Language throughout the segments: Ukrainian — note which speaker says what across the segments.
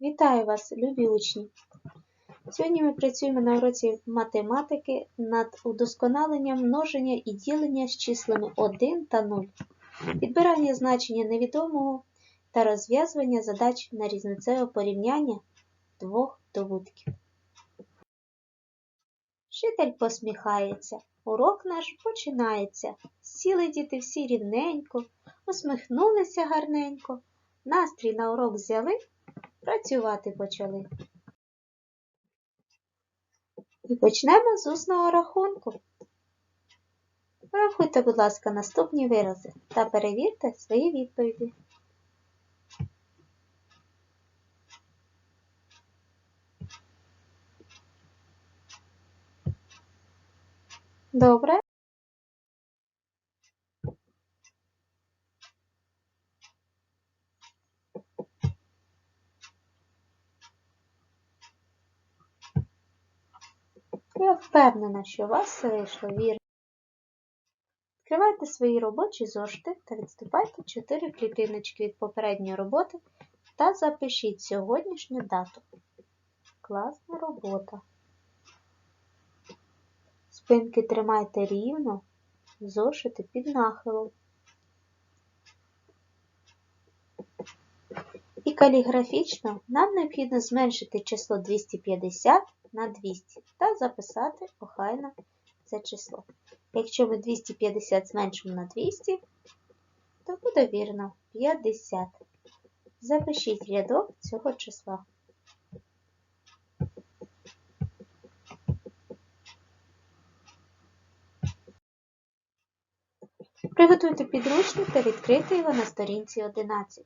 Speaker 1: Вітаю вас, любі учні! Сьогодні ми працюємо на уроці математики над удосконаленням множення і ділення з числами 1 та 0, підбирання значення невідомого та розв'язування задач на різницеве порівняння двох добутків. Вчитель посміхається, урок наш починається. Сіли діти всі рівненько, усміхнулися гарненько, настрій на урок взяли, працювати почали. І почнемо з усного рахунку. Порахуйте, будь ласка, наступні вирази та перевірте свої відповіді. Добре. Я впевнена, що у вас все вийшло вірно. Відкривайте свої робочі зошити та відступайте 4 клітиночки від попередньої роботи та запишіть сьогоднішню дату. Класна робота. Спинки тримайте рівно, зошити під нахилом. І каліграфічно нам необхідно зменшити число 250 на 200 та записати охайно це число. Якщо ми 250 зменшимо на 200, то буде вірно 50. Запишіть рядок цього числа. Приготуйте підручник та відкрийте його на сторінці 11.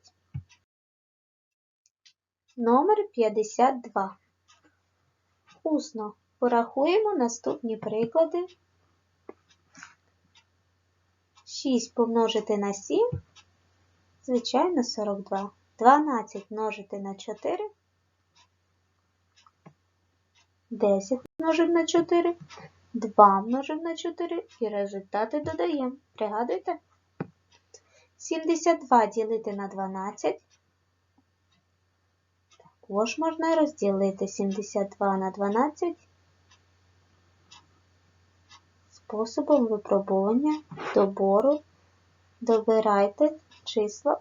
Speaker 1: Номер 52. Усно порахуємо наступні приклади. 6 помножити на 7, звичайно, 42. 12 множити на 4, 10 множимо на 4, 2 множимо на 4 і результати додаємо. Пригадуйте? 72 ділити на 12. Також можна розділити 72 на 12 способом випробування добору. Добирайте числа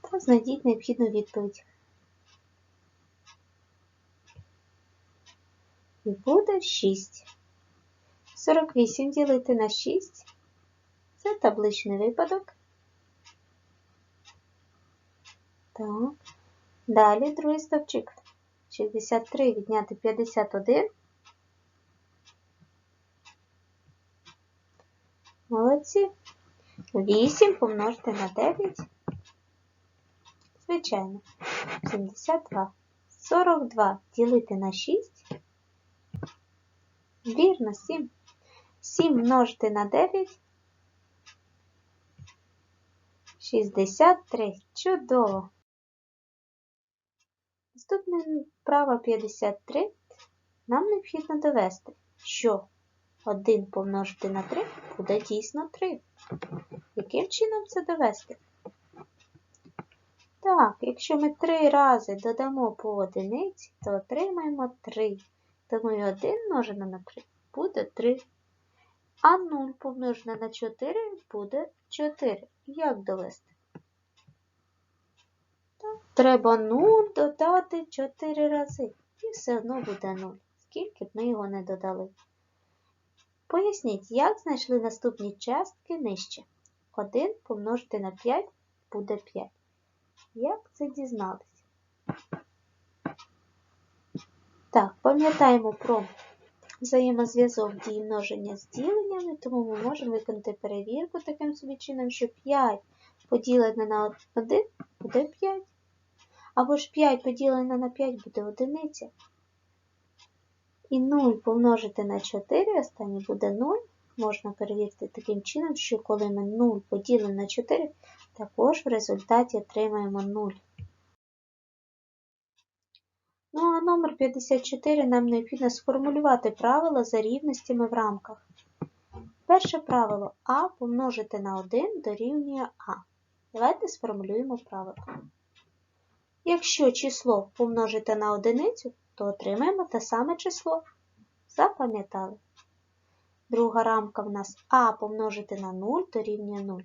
Speaker 1: та знайдіть необхідну відповідь. І буде 6. 48 ділити на 6 це табличний випадок. Так. Далі другий стовпчик. 63 відняти 51. Молодці. 8 помножити на 9. Звичайно. 72. 42 ділити на 6. Вірно, 7. 7 множити на 9. 63. Чудово. Наступне вправа 53. Нам необхідно довести, що 1 помножити на 3 буде дійсно 3. Яким чином це довести? Так, якщо ми 3 рази додамо по одиниці, то отримаємо 3. Тому і 1 множено на 3 буде 3. А 0 помножено на 4 буде 4. Як довести? Треба 0 додати 4 рази. І все одно буде 0, скільки б ми його не додали. Поясніть, як знайшли наступні частки нижче. 1 помножити на 5 буде 5. Як це дізналися? Так, пам'ятаємо про взаємозв'язок дії множення з діленнями, тому ми можемо виконати перевірку таким собі чином, що 5 поділене на 1 буде 5. Або ж 5 поділене на 5 буде одиниця. І 0 помножити на 4, останнє буде 0. Можна перевірити таким чином, що коли ми 0 поділимо на 4, також в результаті отримаємо 0. Ну а номер 54 нам необхідно сформулювати правила за рівностями в рамках. Перше правило А помножити на 1 дорівнює А. Давайте сформулюємо правило. Якщо число помножити на одиницю, то отримаємо те саме число. Запам'ятали. Друга рамка в нас а помножити на 0 дорівнює 0.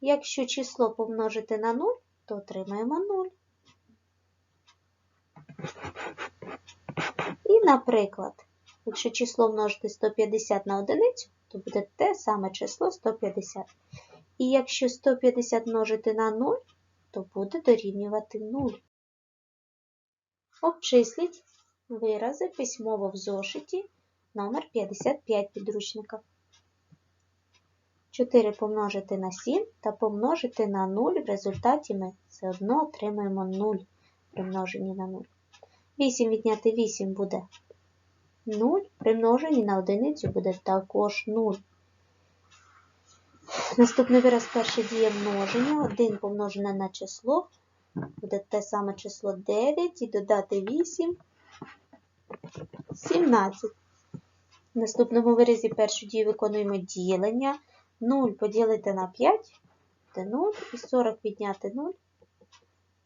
Speaker 1: Якщо число помножити на 0, то отримаємо 0. І, наприклад, якщо число множити 150 на одиницю, то буде те саме число 150. І якщо 150 множити на 0, то буде дорівнювати 0. Обчисліть вирази письмово в зошиті номер 55 підручника. 4 помножити на 7 та помножити на 0, в результаті ми все одно отримаємо 0 при множенні на 0. 8 відняти 8 буде 0, при множенні на одиницю буде також 0. Наступний вираз перше діє множення. 1 помножене на число буде те саме число 9 і додати 8 17. В наступному виразі першу дію виконуємо ділення. 0 поділити на 5 буде 0 і 40 відняти 0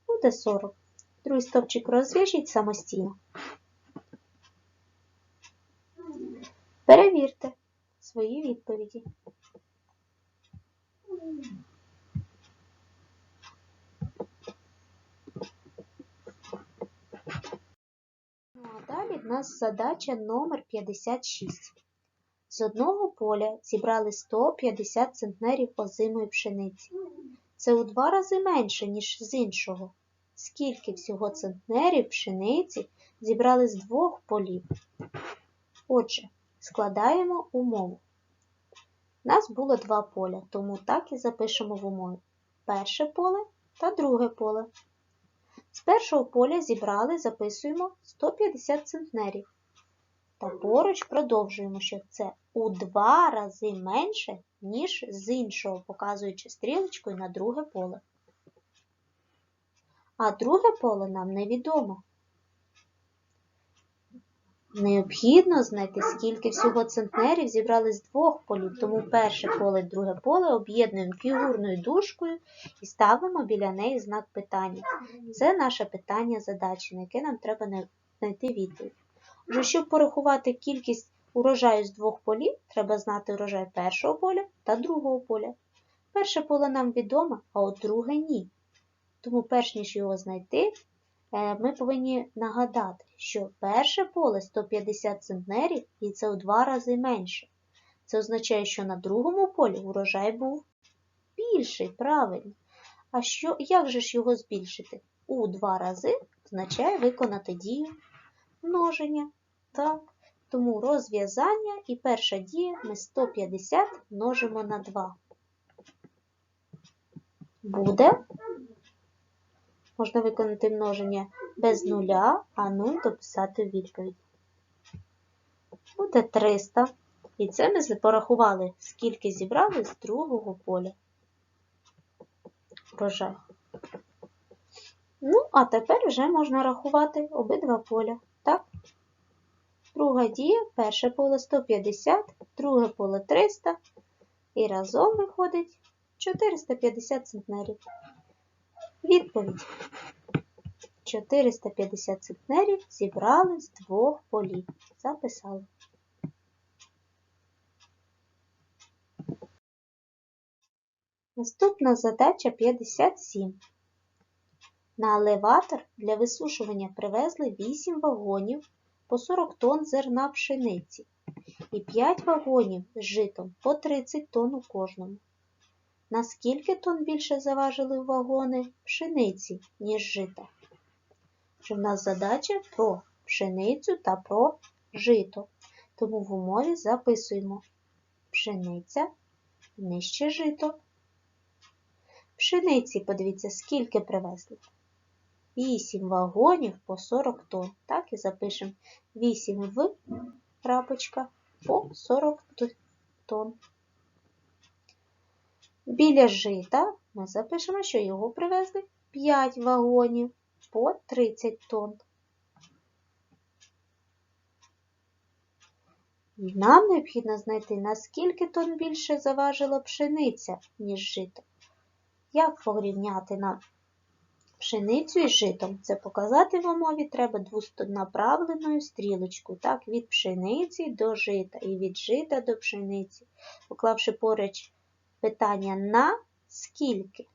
Speaker 1: буде 40. Другий стопчик розв'яжіть самостійно. Перевірте свої відповіді. Ну а далі в нас задача номер 56. З одного поля зібрали 150 центнерів озимої пшениці. Це у два рази менше, ніж з іншого. Скільки всього центнерів пшениці зібрали з двох полів? Отже, складаємо умову. У нас було два поля, тому так і запишемо в умові. Перше поле та друге поле. З першого поля зібрали, записуємо 150 центнерів. Та поруч продовжуємо, що це у два рази менше, ніж з іншого, показуючи стрілочкою на друге поле. А друге поле нам невідомо. Необхідно знайти, скільки всього центнерів зібрали з двох полів, тому перше поле і друге поле об'єднуємо фігурною дужкою і ставимо біля неї знак питання. Це наше питання задачі, на яке нам треба знайти відповідь. Отже, щоб порахувати кількість урожаю з двох полів, треба знати урожай першого поля та другого поля. Перше поле нам відомо, а от друге ні. Тому, перш ніж його знайти, ми повинні нагадати, що перше поле 150 центнерів і це у два рази менше. Це означає, що на другому полі урожай був більший, правильно. А що, як же ж його збільшити? У два рази означає виконати дію множення. Так. Тому розв'язання і перша дія ми 150 множимо на 2. Буде. Можна виконати множення без нуля, а 0 дописати відповідь. Буде 300. І це ми порахували, скільки зібрали з другого поля. Врожай. Ну, а тепер вже можна рахувати обидва поля. Так? Друга дія, перше поле 150, друге поле 300. І разом виходить 450 центнерів. Відповідь. 450 центнерів зібрали з двох полів. Записали. Наступна задача 57. На елеватор для висушування привезли 8 вагонів по 40 тонн зерна пшениці і 5 вагонів з житом по 30 тонн у кожному. На скільки тонн більше заважили вагони пшениці, ніж жита? Що в нас задача про пшеницю та про жито. Тому в умові записуємо пшениця нижче жито. Пшениці, подивіться, скільки привезли. 8 вагонів по 40 тонн. Так і запишемо 8 в крапочка по 40 тонн. Біля жита ми запишемо, що його привезли 5 вагонів по 30 тонн. Нам необхідно знайти, наскільки тонн більше заважила пшениця, ніж жито. Як порівняти нам пшеницю і житом. Це показати в умові треба двонаправленою стрілочкою. Так, від пшениці до жита і від жита до пшениці. Поклавши поруч питання на скільки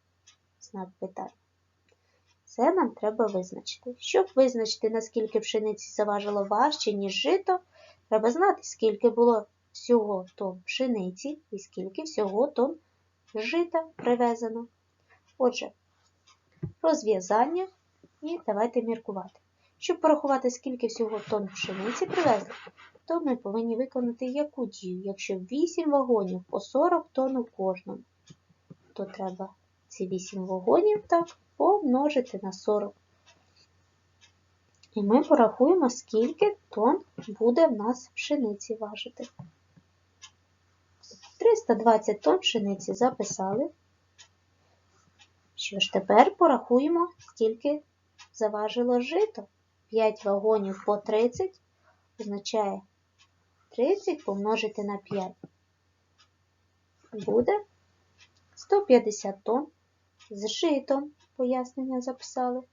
Speaker 1: знак питання. Це нам треба визначити. Щоб визначити, наскільки пшениці заважило важче, ніж жито, треба знати, скільки було всього тонн пшениці і скільки всього тонн жита привезено. Отже, розв'язання і давайте міркувати. Щоб порахувати, скільки всього тонн пшениці привезли, то ми повинні виконати яку дію? Якщо 8 вагонів по 40 тонн у кожному, то треба ці 8 вагонів так помножити на 40. І ми порахуємо, скільки тонн буде в нас пшениці важити. 320 тонн пшениці записали. Що ж, тепер порахуємо, скільки заважило жито. 5 вагонів по 30 означає 30 помножити на 5. Буде 150 тонн з житом, пояснення записали.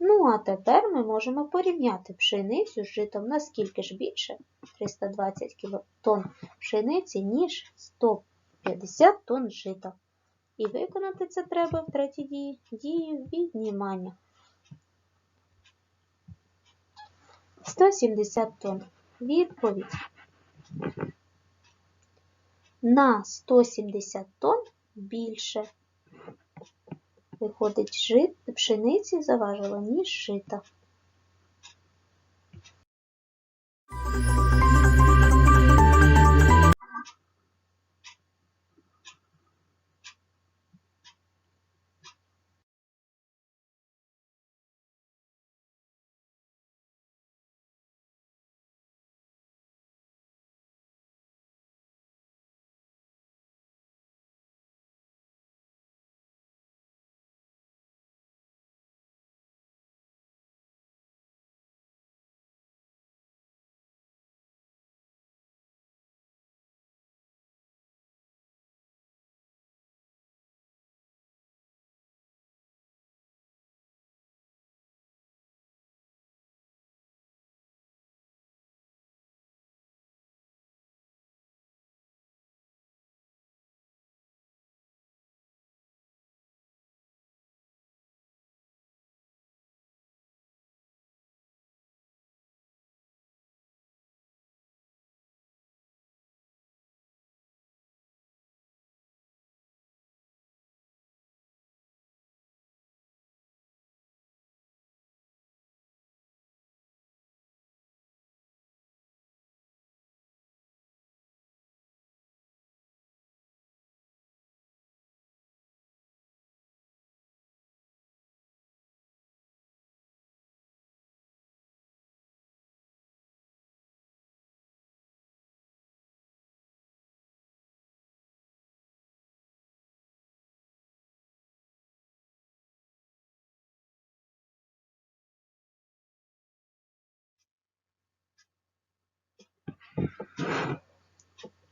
Speaker 1: Ну, а тепер ми можемо порівняти пшеницю з житом наскільки ж більше 320 тонн пшениці, ніж 150 тонн жита. І виконати це треба в третій дії дію віднімання. 170 тонн. Відповідь. На 170 тонн більше. Виходить, жит, пшениці заважило, ніж жита.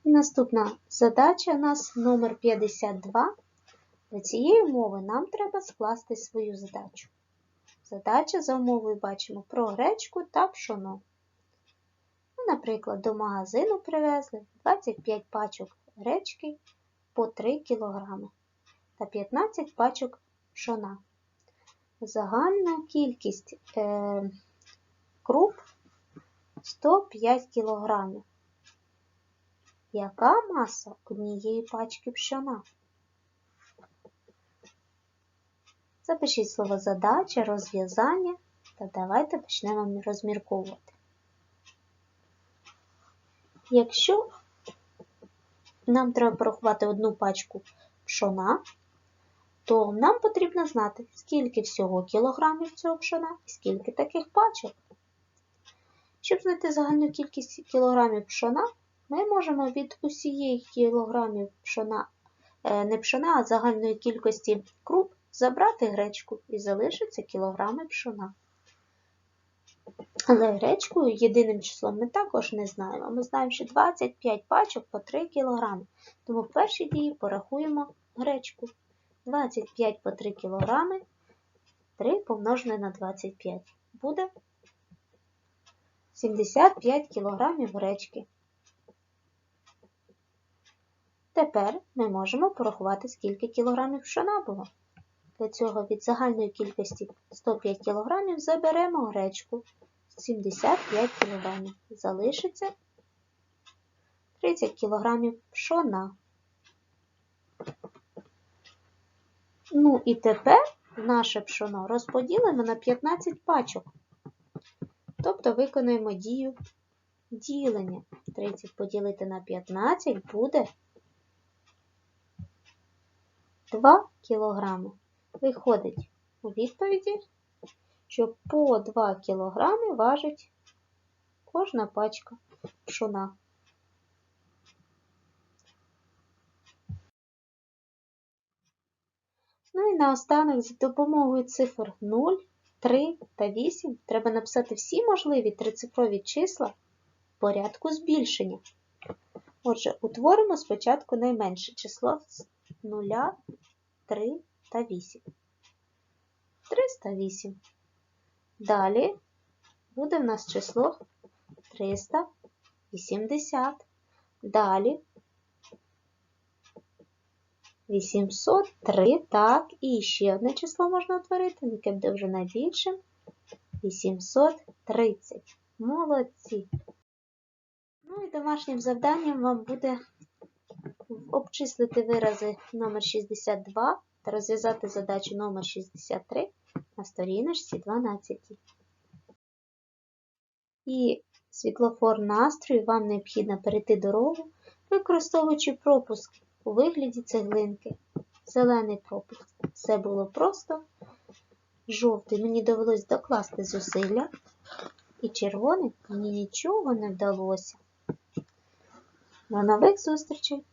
Speaker 1: І наступна задача у нас номер 52. Для цієї умови нам треба скласти свою задачу. Задача за умовою бачимо про гречку та пшоно. Наприклад, до магазину привезли 25 пачок гречки по 3 кг та 15 пачок пшона. Загальна кількість е, круп 105 кг. Яка маса однієї пачки пшона? Запишіть слово задача, розв'язання та давайте почнемо розмірковувати. Якщо нам треба порахувати одну пачку пшона, то нам потрібно знати, скільки всього кілограмів цього пшона і скільки таких пачок. Щоб знайти загальну кількість кілограмів пшона, ми можемо від усієї кілограмів пшона, е, не пшона, а загальної кількості круп забрати гречку і залишиться кілограми пшона. Але гречкою єдиним числом ми також не знаємо. Ми знаємо, що 25 пачок по 3 кг. Тому в першій дії порахуємо гречку. 25 по 3 кг. 3 помножене на 25 буде 75 кг гречки. Тепер ми можемо порахувати, скільки кілограмів пшона було. Для цього від загальної кількості 105 кг заберемо гречку 75 кг. Залишиться 30 кг пшона. Ну і тепер наше пшоно розподілимо на 15 пачок. Тобто виконуємо дію ділення. 30 поділити на 15 буде 2 кг. Виходить у відповіді, що по 2 кг важить кожна пачка пшона. Ну і наостанок за допомогою цифр 0, 3 та 8 треба написати всі можливі трицифрові числа в порядку збільшення. Отже, утворимо спочатку найменше число 0, 3 та 8. 308. Далі буде в нас число 380. Далі 803. Так, і ще одне число можна утворити, яке буде вже найбільшим. 830. Молодці. Ну і домашнім завданням вам буде обчислити вирази номер 62 та розв'язати задачу номер 63 на сторіночці 12. І світлофор настрою вам необхідно перейти дорогу, використовуючи пропуск у вигляді цеглинки. Зелений пропуск. Все було просто. Жовтий мені довелось докласти зусилля. І червоний мені нічого не вдалося. До нових зустрічей!